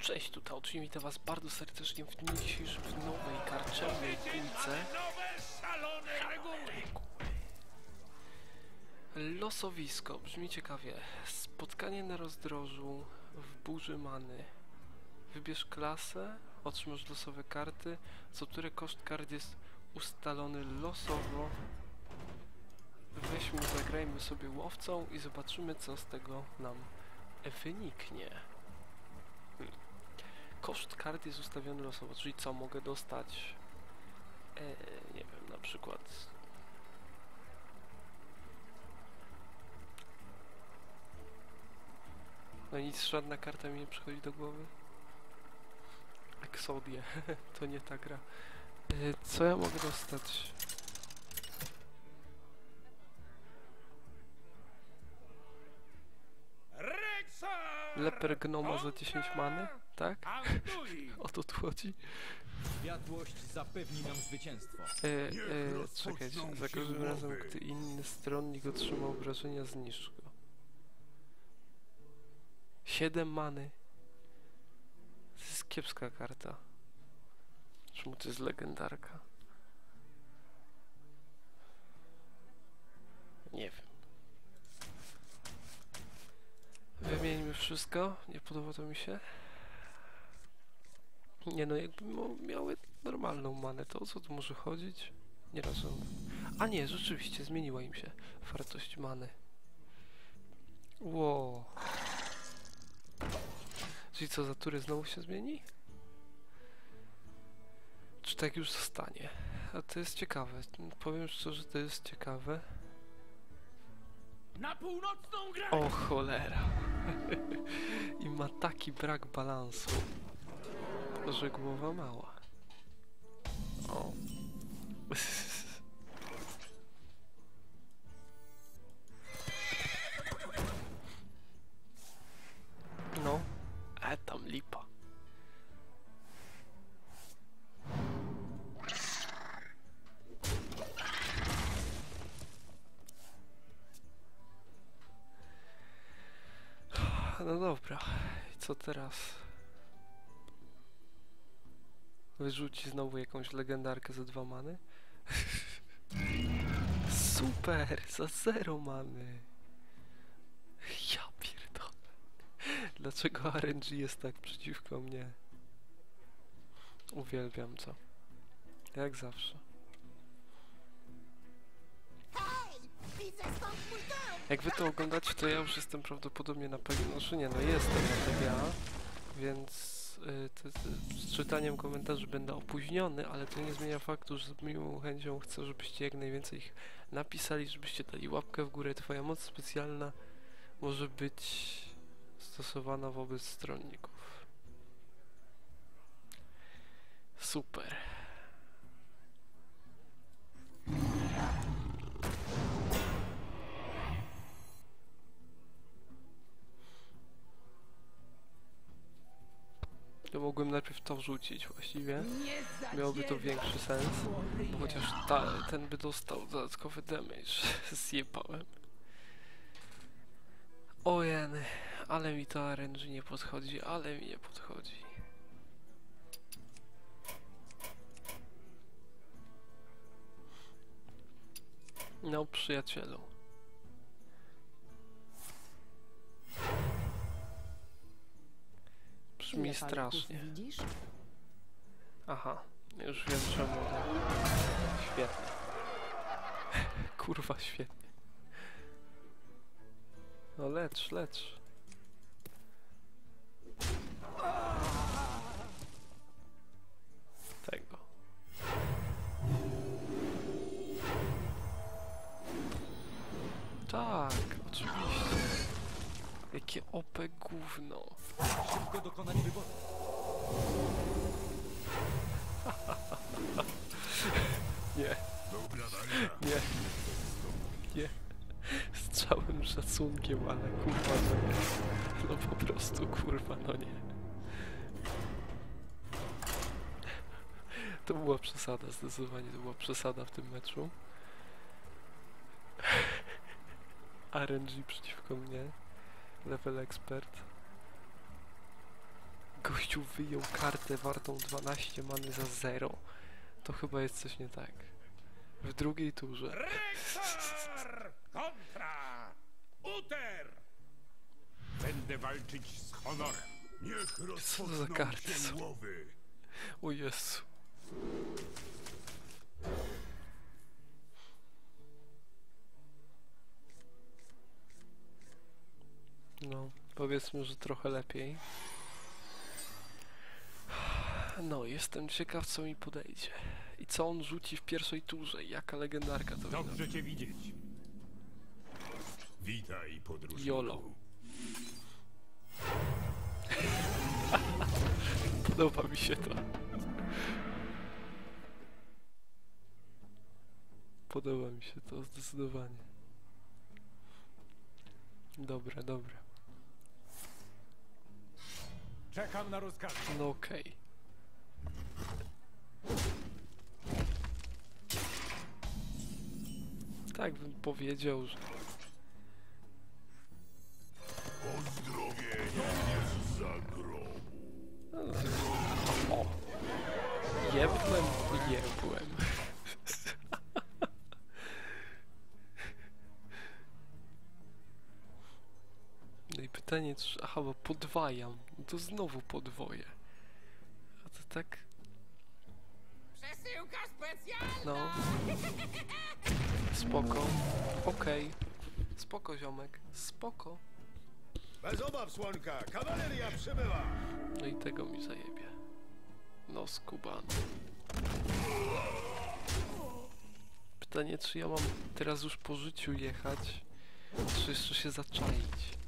Cześć, tutaj oczywiście witam was bardzo serdecznie w dniu dzisiejszym w nowej karczemnej reguły. Losowisko, brzmi ciekawie. Spotkanie na rozdrożu w burzy many. Wybierz klasę, otrzymasz losowe karty, co które koszt kart jest ustalony losowo. Weźmy, zagrajmy sobie łowcą i zobaczymy co z tego nam wyniknie. Koszt kart jest ustawiony losowo, czyli co mogę dostać? E, nie wiem, na przykład No nic, żadna karta mi nie przychodzi do głowy. Exodie, to nie ta gra. Y, Co ja mogę dostać? Leper gnoma za 10 many? Tak? O to tu chodzi? Światłość zapewni nam zwycięstwo. E, e, czekajcie, za każdym razem, gdy inny stronnik otrzyma obrażenia, zniszcz go. 7 many. To jest kiepska karta. Czemu to jest legendarka? Nie wiem. Wymieńmy wszystko. Nie podoba to mi się. Nie no, jakby miały normalną manę, to o co tu może chodzić? Nie rozumiem. A nie, rzeczywiście, zmieniła im się wartość many. Wow. Czyli co, za tury znowu się zmieni? Czy tak już zostanie? A to jest ciekawe. Powiem szczerze, to jest ciekawe. Na północną grę! O cholera. I ma taki brak balansu, że głowa mała. O. No, e tam lipa. No dobra, co teraz? Wyrzuci znowu jakąś legendarkę za dwa many? Super! Za zero many! Ja pierdolę. Dlaczego RNG jest tak przeciwko mnie? Uwielbiam to. Jak zawsze. Jak wy to oglądacie, to ja już jestem prawdopodobnie na PGA. Znaczy nie, no jestem na PGA, więc te- te- z czytaniem komentarzy będę opóźniony, ale to nie zmienia faktu, że z miłą chęcią chcę, żebyście jak najwięcej ich napisali, żebyście dali łapkę w górę. Twoja moc specjalna może być stosowana wobec stronników. Super. Ja mogłem najpierw to wrzucić właściwie. Miałoby to większy sens. Bo chociaż ta, ten by dostał dodatkowy damage. Zjebałem. O jeny, ale mi to RNG nie podchodzi, ale mi nie podchodzi. No przyjacielu. Brzmi strasznie. Widzisz? Aha, już wiem czemu. Świetnie. Kurwa, świetnie. No lecz, lecz. Tego. Tak, oczywiście. Jakie OP gówno. Szybko dokonać wyboru. Nie. Nie. Nie. Z całym szacunkiem, ale kurwa no nie. No po prostu kurwa no nie. To była przesada, zdecydowanie to była przesada w tym meczu. RNG przeciwko mnie. Level expert. gościu wyjął kartę wartą 12 many za 0, to chyba jest coś nie tak. W drugiej turze. Rexar kontra Uter. Będę walczyć z honorem. Niech Co za karty są? O Jezu. Powiedzmy, że trochę lepiej. No, jestem ciekaw, co mi podejdzie. I co on rzuci w pierwszej turze? Jaka legendarka to? Dobrze cię widzieć. Witaj, podróżniku. Jolo. Podoba mi się to. Podoba mi się to zdecydowanie. Dobre, dobre. Czekam na rozkaz. No okej. Tak bym powiedział, że Pozdrowienia jest za grobu. O! Jebłem, jebłem. Pytanie, czy... Aha, bo podwajam. To znowu podwoję. A to tak... Przesyłka specjalna! No. Spoko. Okej. Spoko, ziomek. Spoko. Bez obaw, słonka, kawaleria przybyła. No i tego mi zajebie. No skubany. Pytanie, czy ja mam teraz już po życiu jechać, czy jeszcze się zaczaić?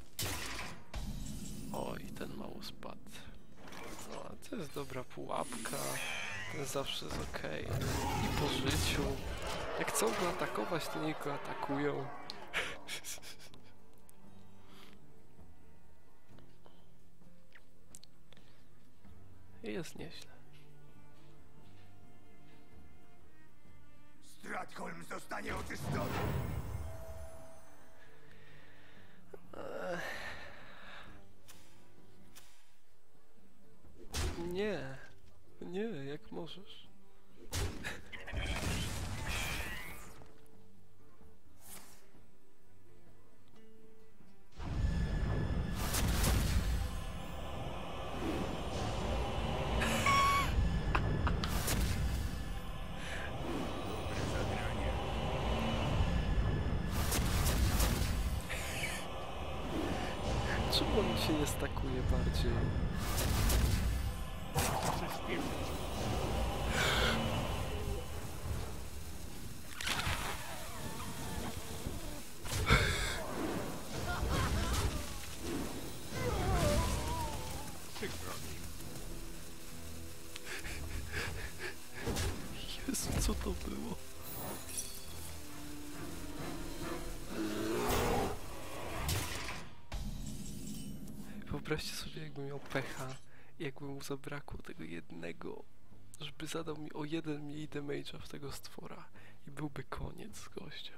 Oj, ten mało spadł. No, to jest dobra pułapka. Ten zawsze jest okej. I po życiu. Jak chcą go atakować, to niech go atakują. Jest nieźle. Stratholm zostanie oczyszczony. Nie, nie, jak możesz. Czemu on się nie stakuje bardziej? Wyobraźcie sobie, jakbym miał pecha, i jakby mu zabrakło tego jednego, żeby zadał mi o jeden mniej damage'a w tego stwora i byłby koniec z gościem.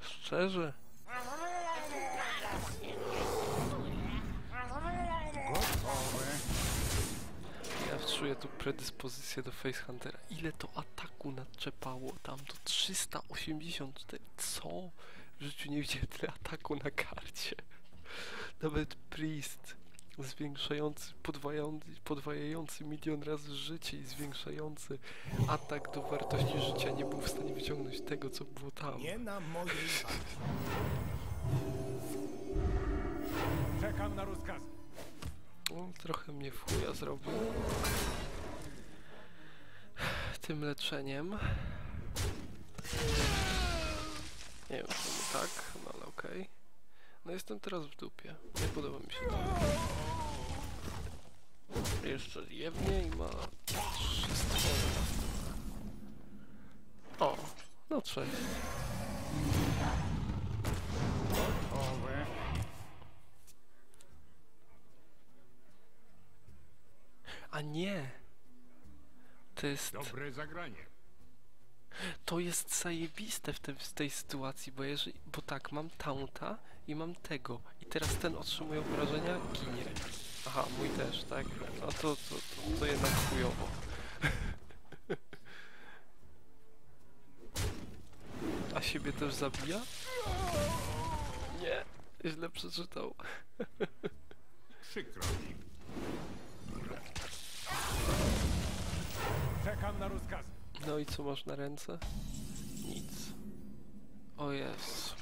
Szczerze? Ja czuję tu predyspozycję do Facehuntera. Ile to ataku naczepało tam? To 384. Co? W życiu nie widziałem tyle ataku na karcie. Nawet Priest zwiększający, podwajający, podwajający milion razy życie i zwiększający atak do wartości życia nie był w stanie wyciągnąć tego, co było tam. Nie na mojej. Czekam na rozkaz. No, trochę mnie w chuja zrobił. Tym leczeniem. Nie wiem czemu tak, no ale okej. No jestem teraz w dupie. Nie podoba mi się to. Jeszcze jebnie i ma trzy stwory następne. O, no cześć. A nie! To jest... Dobre zagranie. To jest zajebiste w, te, w tej sytuacji, bo jeżeli, bo tak, mam taunta i mam tego. I teraz ten otrzymuje obrażenia, ginie. Aha, mój też, tak? No to, to, to, to jednak chujowo. A siebie też zabija? Nie, źle przeczytał. Przykro mi. Czekam na rozkazy. No i co masz na ręce? Nic. O jest.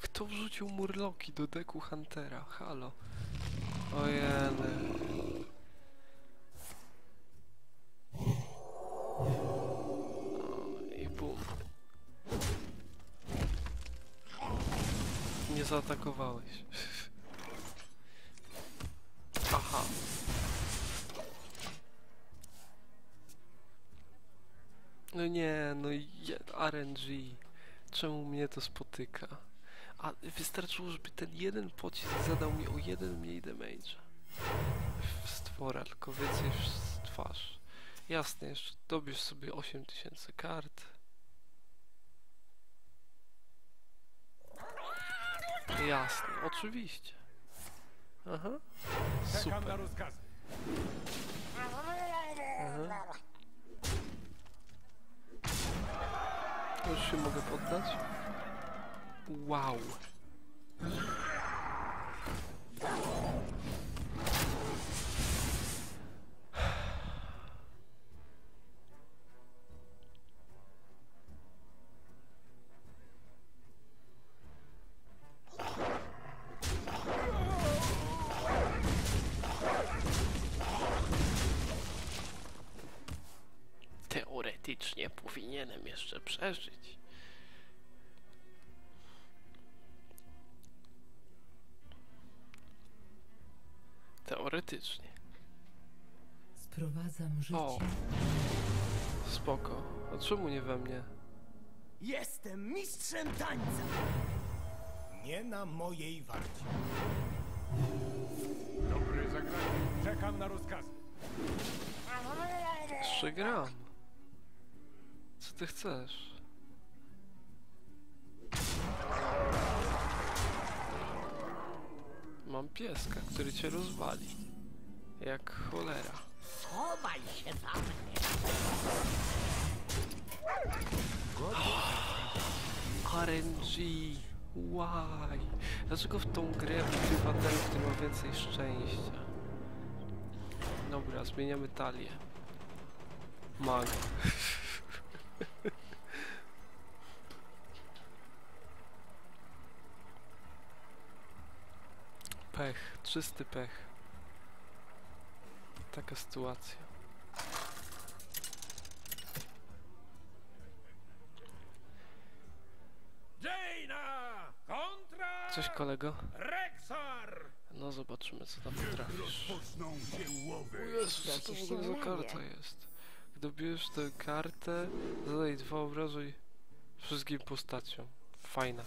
Kto wrzucił murloki do deku Huntera? Halo. Ojeny. Zaatakowałeś. Aha. No nie, no RNG. Czemu mnie to spotyka? A wystarczyło, żeby ten jeden pocisk zadał mi o jeden mniej damage. W stwora, tylko więcej w twarz. Jasne, jeszcze dobierz sobie 8000 kart. Jasne, oczywiście. Aha. Super. Aha. Już się mogę poddać? Wow. Teoretycznie powinienem jeszcze przeżyć. Teoretycznie. Sprowadzam życie. O. Spoko. A czemu nie we mnie? Jestem mistrzem tańca. Nie na mojej warcie. Dobre zagranie. Czekam na rozkazy. Trzy gram. Ty chcesz? Mam pieska, który cię rozwali. Jak cholera. Chowaj się za mnie. RNG. Why? Dlaczego w tą grę wygrywa ten, który ma więcej szczęścia? Dobra, zmieniamy talię. Mag. Pech, czysty pech. Taka sytuacja. Jaina! Kontra! Coś kolego? Rexar! No zobaczymy co tam potrafisz. O Jezus, co to w ogóle za karta jest? Gdy bierzesz tę kartę, zadaj dwa obrazy wszystkim postaciom. Fajna.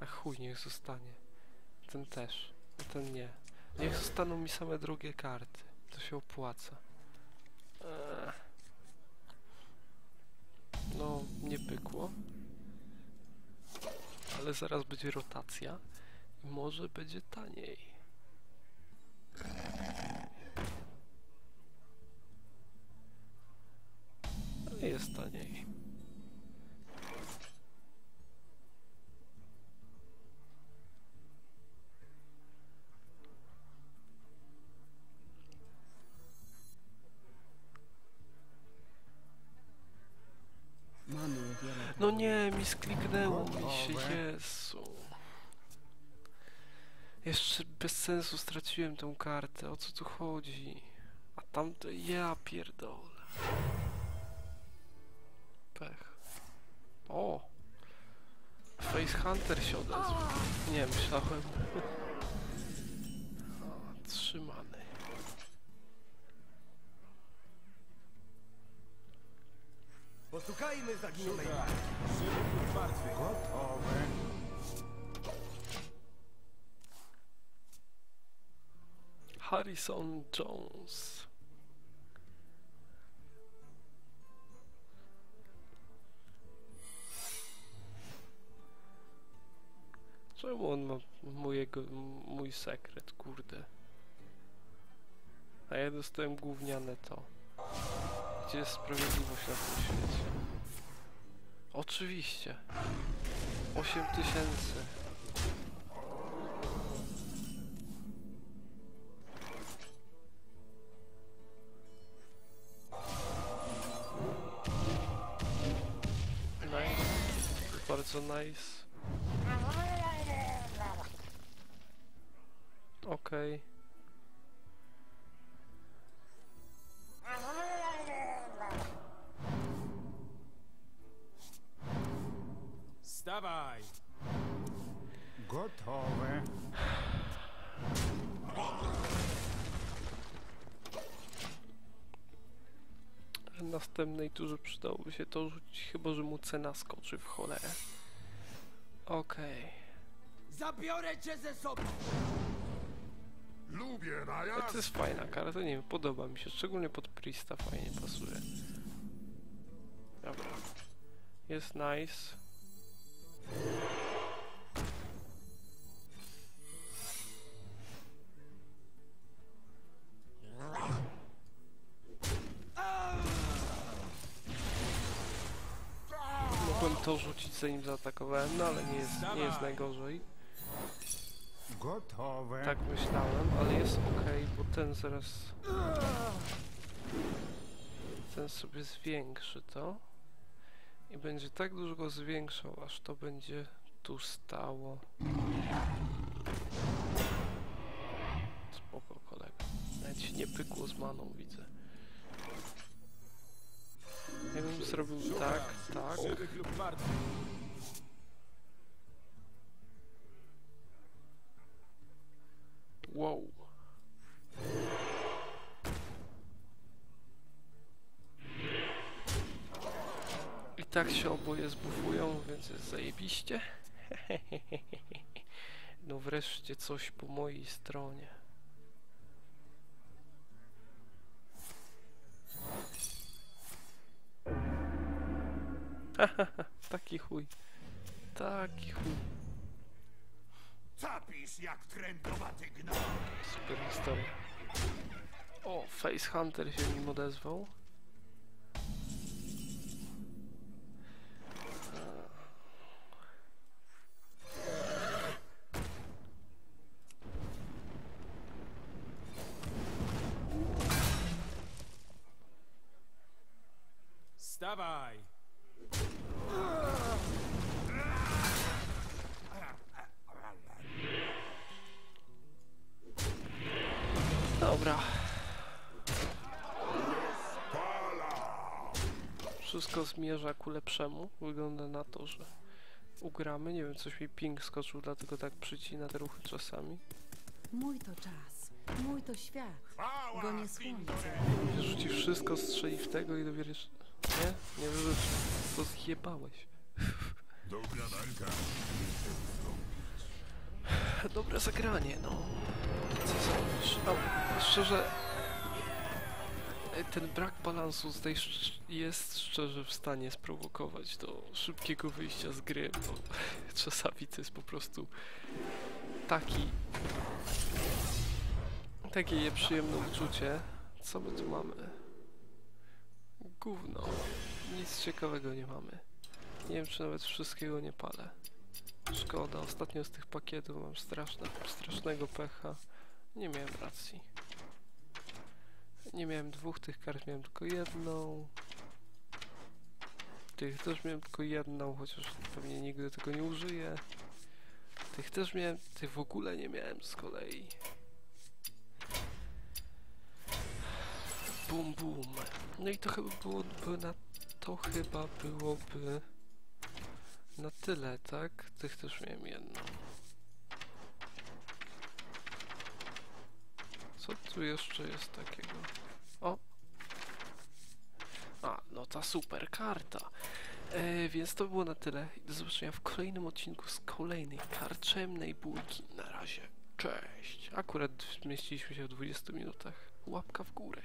A chuj, niech zostanie. Ten też. A ten nie. Niech zostaną mi same drugie karty. To się opłaca. Eee. No, nie pykło. Ale zaraz będzie rotacja i może będzie taniej. Jest taniej. No nie, mi skliknęło mi się, Jezu. Jeszcze bez sensu straciłem tą kartę, o co tu chodzi? A tamte, ja pierdolę. Pech. O! Face Hunter się odezwał. Nie, myślałem. O, trzymany. Posłuchajmy zaginionej. Gotowe. Harrison Jones. Czemu on ma mojego, mój sekret, kurde? A ja dostałem gówniane to. Gdzie jest sprawiedliwość na tym świecie? Oczywiście. 8 tysięcy. Nice. Bardzo nice. Okej. Stawaj! Gotowe. W następnej turze przydałoby się to rzucić, chyba że mu cena skoczy w cholerę. Okej. Zabiorę cię ze sobą! To jest fajna karta, nie wiem, podoba mi się, szczególnie pod Priesta fajnie pasuje. Dobra. Jest nice. Mogłem to rzucić zanim zaatakowałem, no ale nie jest, nie jest najgorzej. Gotowe. Tak myślałem, ale jest ok, bo ten zaraz. Ten sobie zwiększy to. I będzie tak dużo go zwiększał, aż to będzie tu stało. Spoko kolega. Nawet się nie pykło z maną, widzę. Jakbym zrobił tak, tak. Wow. I tak się oboje zbufują, więc jest zajebiście. No wreszcie coś po mojej stronie. Taki chuj. Taki chuj. Capisz jak trędowaty gnał. Super historia. O, Face Hunter się nim odezwał. Wszystko zmierza ku lepszemu. Wygląda na to, że ugramy. Nie wiem, coś mi ping skoczył, dlatego tak przycina te ruchy czasami. Mój to czas, mój to świat. Chwała, Gonie słońce. Rzuci wszystko, strzeli w tego i dowiesz... Nie? Nie wyrzuci. To zjebałeś. Dobra walka. Dobre zagranie, no. Co zrobisz? No, szczerze... Ten brak balansu tutaj jest szczerze w stanie sprowokować do szybkiego wyjścia z gry, bo czasami to jest po prostu taki... Takie nieprzyjemne uczucie. Co my tu mamy? Gówno. Nic ciekawego nie mamy. Nie wiem, czy nawet wszystkiego nie palę. Szkoda, ostatnio z tych pakietów mam straszne, strasznego pecha. Nie miałem racji. Nie miałem dwóch tych kart, miałem tylko jedną. Tych też miałem tylko jedną, chociaż pewnie nigdy tego nie użyję. Tych też miałem, tych w ogóle nie miałem z kolei. Bum bum. No i to chyba było, by na to chyba byłoby na tyle, tak? Tych też miałem jedną. Co tu jeszcze jest takiego? O! A, no ta super karta. E, więc to było na tyle. Do zobaczenia w kolejnym odcinku z kolejnej karczemnej bójki. Na razie. Cześć. Akurat zmieściliśmy się w 20 minutach. Łapka w górę.